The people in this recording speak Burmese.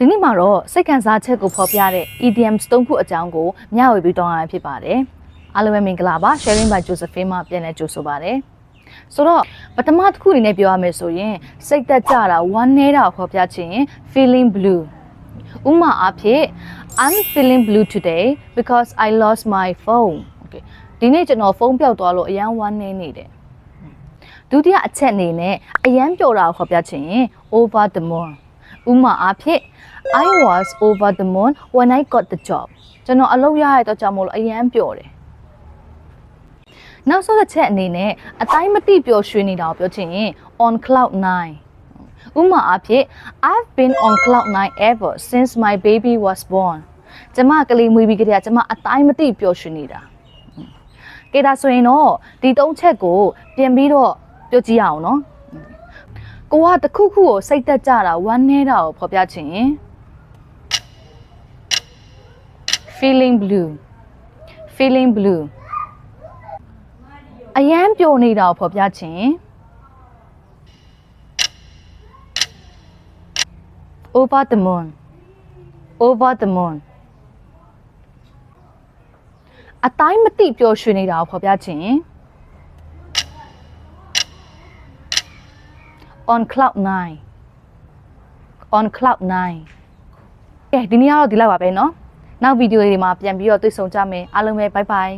ဒီနေ့မှာတော့စိတ်ခံစားချက်ကိုဖော်ပြတဲ့ EDM သုံးခုအကြောင်းကိုမျှဝေပြီးတောင်းရဖြစ်ပါတယ်အားလုံးပဲမင်္ဂလာပါ sharing by Josephine မှာပြန်လည်ကြိုဆိုပါတယ်ဆိုတော့ပထမတစ်ခုအနေနဲ့ပြောရမယ်ဆိုရင်စိတ်သက်ကြတာဝမ်းနည်းတာကိုဖော်ပြခြင်း feeling blue ဥပမာအားဖြင့် I'm feeling blue today because I lost my phone okay ဒီနေ့ကျွန်တော်ဖုန်းပျောက်သွားလို့အရန်ဝမ်းနည်းနေတယ်ဒုတိယအချက်အနေနဲ့အရန်ပျော်တာကိုဖော်ပြခြင်း over the moon ဥပမာအားဖြင့် I was over the moon when I got the job ကျွန်တော်အလုပ်ရရတဲ့ကြောင့်မို့လို့အရန်ပျော်တယ်နောက်ဆုံးတစ်ချက်အနေနဲ့အတိုင်းမတိပျော်ရွှင်နေတာကိုပြောချင်ရင် on cloud 9ဥပမာအားဖြင့် I've been on cloud 9 ever since my baby was born ကျမကလေးမွေးပြီးကြတဲ့ကျမအတိုင်းမတိပျော်ရွှင်နေတာကဲဒါဆိုရင်တော့ဒီသုံးချက်ကို ပြင်ပြီးတော့ပြောကြည့်ရအောင်နော် ကိုကတစ်ခုခုကိုစိတ်သက်ကြတာဝမ်းနေတာကိုဖော်ပြချင်ရင် feeling blue feeling blue အယမ်းပျော်နေတာကိုဖော်ပြချင် over the moon over the moon အတိုင်းမတိပျော်ရွှင်နေတာကိုဖော်ပြချင် on cloud 9 on cloud 9ကဲဒီနေ့ကတော့ဒီလောက်ပါပဲเนาะနောက်ဗီဒီယိုတွေမှာပြန်ပြီးတော့တွေ့ဆုံကြမယ်အားလုံးပဲ bye bye